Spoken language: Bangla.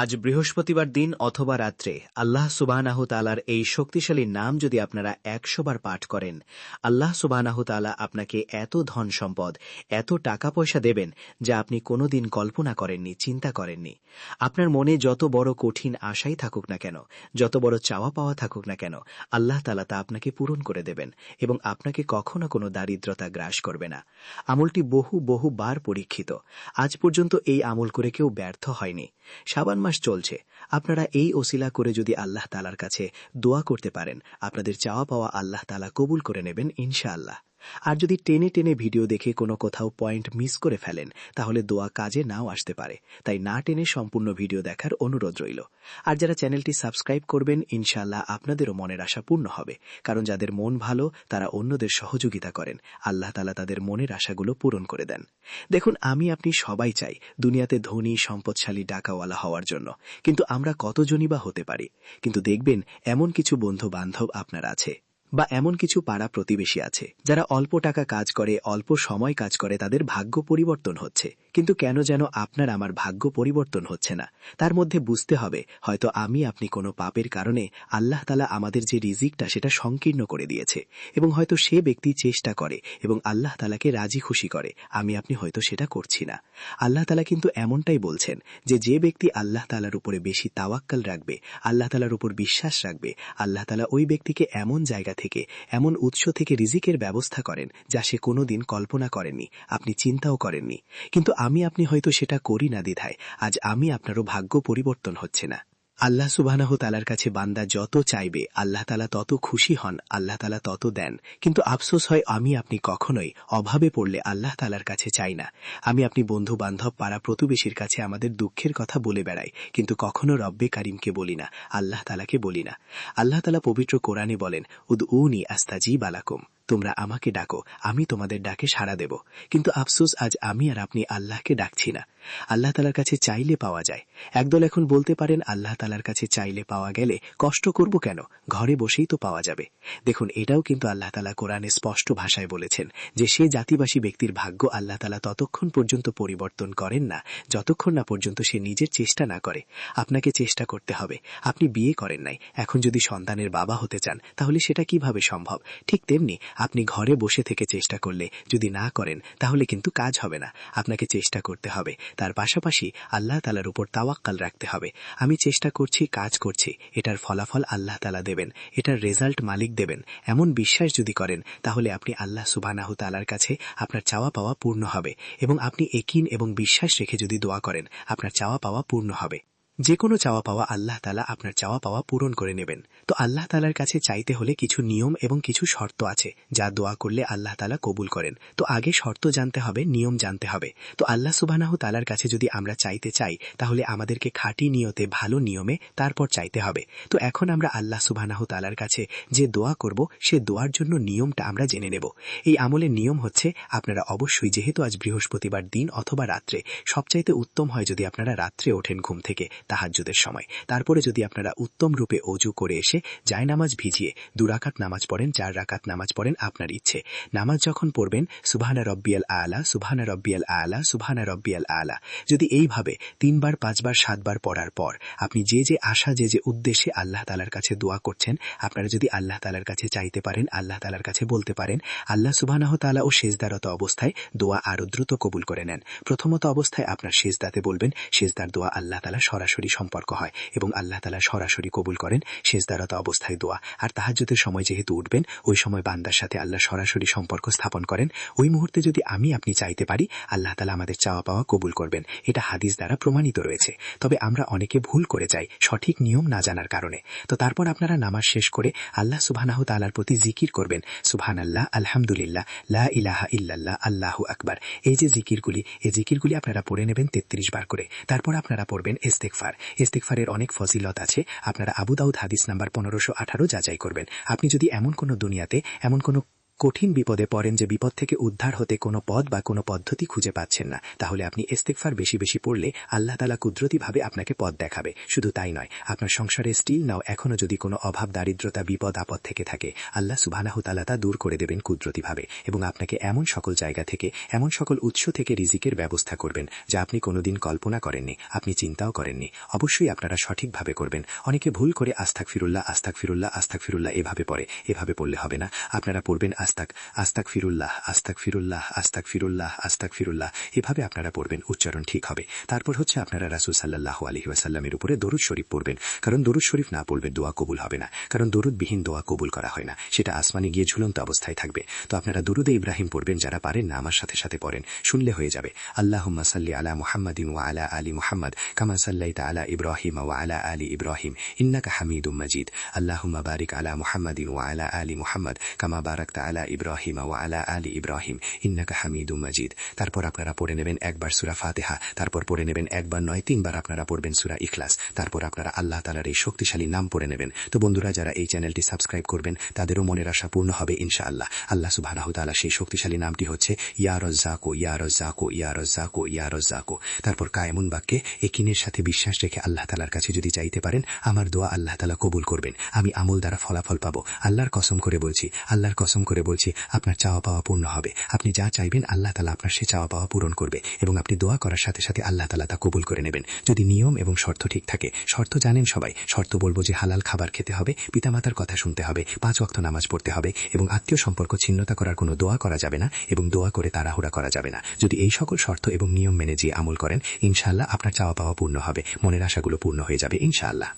আজ বৃহস্পতিবার দিন অথবা রাত্রে আল্লাহ সুবাহনাহ তালার এই শক্তিশালী নাম যদি আপনারা একশো বার পাঠ করেন, আল্লাহ সুবাহনাহ তালা আপনাকে এত ধন সম্পদ, এত টাকা পয়সা দেবেন যা আপনি কোনোদিন কল্পনা করেননি, চিন্তা করেননি। আপনার মনে যত বড় কঠিন আশাই থাকুক না কেন, যত বড় চাওয়া পাওয়া থাকুক না কেন, আল্লাহ তালা তা আপনাকে পূরণ করে দেবেন এবং আপনাকে কখনো কোনো দারিদ্রতা গ্রাস করবে না। আমলটি বহু বহু বার পরীক্ষিত। আজ পর্যন্ত এই আমল করে কেউ ব্যর্থ হয়নি। সাবান মাস চলছে। আপনারা এই ওসিলা করে যদি আল্লাহ তালার কাছে দোয়া করতে পারেন, আপনাদের চাওয়া পাওয়া আল্লাহ তালা কবুল করে নেবেন ইনশাআল্লাহ। আর যদি টেনে টেনে ভিডিও দেখে কোনো কোথাও পয়েন্ট মিস করে ফেলেন, তাহলে দোয়া কাজে নাও আসতে পারে। তাই না টেনে সম্পূর্ণ ভিডিও দেখার অনুরোধ রইল। আর যারা চ্যানেলটি সাবস্ক্রাইব করবেন ইনশাল্লাহ আপনাদেরও মনের আশা পূর্ণ হবে। কারণ যাদের মন ভালো, তারা অন্যদের সহযোগিতা করেন। আল্লাহ তালা তাদের মনের আশাগুলো পূরণ করে দেন। দেখুন, আমি আপনি সবাই চাই দুনিয়াতে ধনী, সম্পদশালী, ডাকাওয়ালা হওয়ার জন্য। কিন্তু আমরা কতজনই বা হতে পারি কিন্তু দেখবেন এমন কিছু বন্ধু বান্ধব আপনার আছে। বা এমন কিছু পাড়া প্রতিবেশী আছে, যারা অল্প টাকা কাজ করে, অল্প সময় কাজ করে, তাদের ভাগ্য পরিবর্তন হচ্ছে। কিন্তু কেন যেন আপনার আমার ভাগ্য পরিবর্তন হচ্ছে না? তার মধ্যে বুঝতে হবে, হয়তো আমি আপনি কোনো পাপের কারণে আল্লাহ তালা আমাদের যে রিজিকটা, সেটা সংকীর্ণ করে দিয়েছে। এবং হয়তো সে ব্যক্তি চেষ্টা করে, এবং আল্লাহ তালাকে রাজি খুশি করে, আমি আপনি হয়তো সেটা করছি না। আল্লাহ তালা কিন্তু এমনটাই বলছেন যে যে ব্যক্তি আল্লাহ তালার উপরে বেশি তাওয়াক্কাল রাখবে, আল্লাহ তালার উপর বিশ্বাস রাখবে, আল্লাহ তালা ওই ব্যক্তিকে এমন জায়গা থেকে এমন উৎস থেকে রিজিকের ব্যবস্থা করেন যা সে কোনোদিন কল্পনা করেননি, আপনি চিন্তাও করেননি। কিন্তু আমি, আপনি হয়তো সেটা করি না দ্বিধায়, আজ আমি আপনারও ভাগ্য পরিবর্তন হচ্ছে না। আল্লাহ সুবাহ তালার কাছে বান্দা যত চাইবে, আল্লাহ তালা তত খুশি হন, আল্লাহ তালা তত দেন। কিন্তু আফসোস হয়, আমি আপনি কখনোই অভাবে পড়লে আল্লাহ তালার কাছে চাই না। আমি আপনি বন্ধু বান্ধব পাড়া প্রতিবেশীর কাছে আমাদের দুঃখের কথা বলে বেড়াই, কিন্তু কখনো রব্বে কারিমকে বলি না, আল্লাহ তালাকে বলি না। আল্লাহ তালা পবিত্র কোরআনে বলেন উদ উনি আস্তাজি বালাকুম তোমরা আমাকে ডাকো, আমি তোমাদের ডাকে সাড়া দেব। কিন্তু আফসোস, আজ আমি আর আপনি আল্লাহকে ডাকছি না। আল্লাহ তালার কাছে চাইলে পাওয়া যায়। একদল এখন বলতে পারেন, আল্লাহ তালার কাছে চাইলে পাওয়া গেলে কষ্ট করব কেন? ঘরে বসেই তো পাওয়া যাবে। দেখুন, এটাও কিন্তু আল্লাহ তালা কোরআনে স্পষ্ট ভাষায় বলেছেন যে, সে জাতিবাসী ব্যক্তির ভাগ্য আল্লাহ তালা ততক্ষণ পর্যন্ত পরিবর্তন করেন না, যতক্ষণ না পর্যন্ত সে নিজের চেষ্টা না করে। আপনাকে চেষ্টা করতে হবে। আপনি বিয়ে করেন নাই। এখন যদি সন্তানের বাবা হতে চান, তাহলে সেটা কীভাবে সম্ভব? ঠিক তেমনি আপনি ঘরে বসে থেকে চেষ্টা করলে যদি না করেন, তাহলে কিন্তু কাজ হবে না। আপনাকে চেষ্টা করতে হবে। তার পাশাপাশি আল্লাহ তালার উপর তাওয়াক্কাল রাখতে হবে। আমি চেষ্টা করছি, কাজ করছি। এটার ফলাফল আল্লাহ তালা দেবেন। এটার রেজাল্ট মালিক দেবেন। এমন বিশ্বাস যদি করেন, তাহলে আপনি আল্লাহ সুবানাহ তালার কাছে আপনার চাওয়া পাওয়া পূর্ণ হবে এবং আপনি একিন এবং বিশ্বাস রেখে যদি দোয়া করেন, আপনার চাওয়া পাওয়া পূর্ণ হবে। যে কোনো চাওয়া পাওয়া আল্লাহ তালা আপনার চাওয়া পাওয়া পূরণ করে নেবেন। তো আল্লাহ তালার কাছে চাইতে হলে কিছু নিয়ম এবং কিছু শর্ত আছে, যা দোয়া করলে আল্লাহ তালা কবুল করেন। তো আগে শর্ত জানতে হবে, নিয়ম জানতে হবে। তো আল্লাহ সুবানাহ তালার কাছে যদি আমরা চাইতে চাই, তাহলে আমাদেরকে খাঁটি নিয়তে, ভালো নিয়মে তারপর চাইতে হবে। তো এখন আমরা আল্লাহ সুবানাহ তালার কাছে যে দোয়া করব, সে দোয়ার জন্য নিয়মটা আমরা জেনে নেব। এই আমলের নিয়ম হচ্ছে, আপনারা অবশ্যই যেহেতু আজ বৃহস্পতিবার দিন অথবা রাত্রে, সবচাইতে উত্তম হয় যদি আপনারা রাত্রে ওঠেন ঘুম থেকে। তাহাজ্জুদের সময়। তারপরে যদি আপনারা উত্তম রূপে অজু করে এসে নামাজ ভিজিয়ে দুরাকাত নামাজ পড়েন, চার রাকাত নামাজ পড়েন আপনার ইচ্ছে। নামাজ যখন পড়বেন, সুবহানা রব্বিয়াল আলা, সুবহানা রব্বিয়াল আলা, সুবহানা রব্বিয়াল আলা। যদি এইভাবে তিনবার, পাঁচবার, সাতবার পড়ার পর আপনি যে যে আশা, যে যে উদ্দেশ্যে আল্লাহ তালার কাছে দোয়া করছেন, আপনারা যদি আল্লাহ তালার কাছে চাইতে পারেন, আল্লাহ তালার কাছে বলতে পারেন, আল্লাহ সুবানাহ তালা ও শেষদারত অবস্থায় দোয়া আরও দ্রুত কবুল করে নেন। প্রথমত অবস্থায় আপনার শেষদাতে বলবেন শেষদার দোয়া আল্লাহ তালা সরাসরি সম্পর্ক হয় এবং আল্লাহ তালা সরাসরি কবুল করেন শেষদারত অবস্থায় দোয়া। আর তাহাজ্যতের সময় যেহেতু উঠবেন, ওই সময় বান্দার সাথে আল্লাহ সরাসরি সম্পর্ক স্থাপন করেন। ওই মুহূর্তে যদি আমি আপনি চাইতে পারি, আল্লাহ তালা আমাদের চাওয়া পাওয়া কবুল করবেন। এটা হাদিস দ্বারা প্রমাণিত রয়েছে। তবে আমরা অনেকে ভুল করে যাই, সঠিক নিয়ম না জানার কারণে। তো তারপর আপনারা নামাজ শেষ করে আল্লাহ সুবাহ তালার প্রতি জিকির করবেন। সুবহান আল্লাহ আলহামদুলিল্লাহ, লা ইলাহা ইল্লাল্লাহ, আল্লাহু আকবার। এই যে জিকিরগুলি, এই জিকিরগুলি আপনারা পড়ে নেবেন তেত্রিশ বার করে। তারপর আপনারা পড়বেন ইস্তেকফার ইস্তেকফারের অনেক ফজিলত আছে। আপনারা আবুদাউদ হাদিস নাম্বার পনেরোশো আঠারো যাচাই করবেন। আপনি যদি এমন কোনো দুনিয়াতে, এমন কোনো কঠিন বিপদে পড়েন যে বিপদ থেকে উদ্ধার হতে কোনো পদ বা কোনো পদ্ধতি খুঁজে পাচ্ছেন না। তাহলে আপনি ইস্তেকফার বেশি বেশি পড়লে আল্লাহ তালা কুদরতিভাবে আপনাকে পদ দেখাবে। শুধু তাই নয়, আপনার সংসারে স্টিল নাও এখনও যদি কোনো অভাব, দারিদ্রতা, বিপদ, আপদ থেকে থাকে, আল্লাহ সুবানাহ তালা তা দূর করে দেবেন কুদরতিভাবে এবং আপনাকে এমন সকল জায়গা থেকে, এমন সকল উৎস থেকে রিজিকের ব্যবস্থা করবেন যা আপনি কোনোদিন কল্পনা করেননি, আপনি চিন্তাও করেননি। অবশ্যই আপনারা সঠিকভাবে করবেন। অনেকে ভুল করে আস্তাক ফিরুল্লাহ আস্তাক ফিরুল্লাহ আস্তাক ফিরুল্লাহ এভাবে পড়ে, এভাবে পড়লে হবে না। আপনারা পড়বেন আস্তাক আস্তাক ফিরুল্লাহ আস্তাক ফিরুল্লাহ আস্তাক ফিরুল্লাহ আস্তাক ফিরুল্লাহ। এভাবে আপনারা পড়বেন, উচ্চারণ ঠিক হবে। তারপর হচ্ছে আপনারা রাসুল সাল্লাহ আলহি ওয়াসাল্লামের উপরে দরুদ শরীফ পড়বেন। কারণ দরুদ শরীফ না পড়বেন দোয়া কবুল হবে না। কারণ দরুদবিহীন দোয়া কবুল করা হয় না। সেটা আসমানে গিয়ে ঝুলন্ত অবস্থায় থাকবে। তো আপনারা দরুদে ইব্রাহিম পড়বেন, যারা পারেন না, আমার সাথে সাথে পড়েন। শুনলে হয়ে যাবে। আল্লাহ সাল্লি আলা মুহাম্মাদিন ওয়া আলা আলী মুহাম্মদ, কামা সাল্লাইতা আলা ইব্রাহিম ওয়া আলা আলী ইব্রাহিম, ইন্নাকা হামিদুম মাজিদ। আল্লাহ বারিক আলা মুহাম্মাদিন ওয়া আলা আলী মুহাম্মদ, কামা বারাকতা আলা ইব্রাহিম ওয়া আলা আলী ইব্রাহিম। ইন্নাকা মাজিদ। তারপর আপনারা পড়ে নেবেন একবার সুরা ফাতেহা, তারপর পড়ে নেবেন একবার নয়, তিনবার আপনারা পড়বেন সুরা ইখলাস। তারপর আপনারা আল্লাহ তালার এই শক্তিশালী নাম পড়ে নেবেন। তো বন্ধুরা, যারা এই চ্যানেলটি সাবস্ক্রাইব করবেন, তাদেরও মনের আশা পূর্ণ হবে আল্লাহ সুবাহ সেই শক্তিশালী নামটি হচ্ছে ইয়া রজ্জাকো ইয়া রজ্জাকো ইয়া রজ্জাকো ইয়া রজ্জাকো। তারপর কায়মুন বাক্যে একিনের সাথে বিশ্বাস রেখে আল্লাহ তালার কাছে যদি চাইতে পারেন, আমার দোয়া আল্লাহ তালা কবুল করবেন। আমি আমল দ্বারা ফলাফল পাবো। আল্লাহর কসম করে বলছি, আল্লাহর কসম করে বলছি, আপনার চাওয়া পাওয়া পূর্ণ হবে। আপনি যা চাইবেন আল্লাহ তালা আপনার সে চাওয়া পাওয়া পূরণ করবে এবং আপনি দোয়া করার সাথে সাথে আল্লাহ তালা তা কবুল করে নেবেন। যদি নিয়ম এবং শর্ত ঠিক থাকে, শর্ত জানেন সবাই। শর্ত বলব যে হালাল খাবার খেতে হবে, পিতামাতার কথা শুনতে হবে, পাঁচ ওয়াক্ত নামাজ পড়তে হবে এবং আত্মীয় সম্পর্ক ছিন্নতা করার কোনো দোয়া করা যাবে না এবং দোয়া করে তাড়াহুড়া করা যাবে না। যদি এই সকল শর্ত এবং নিয়ম মেনে যে আমল করেন, ইনশাআল্লাহ আপনার চাওয়া পাওয়া পূর্ণ হবে, মনের আশাগুলো পূর্ণ হয়ে যাবে, ইনশাআল্লাহ।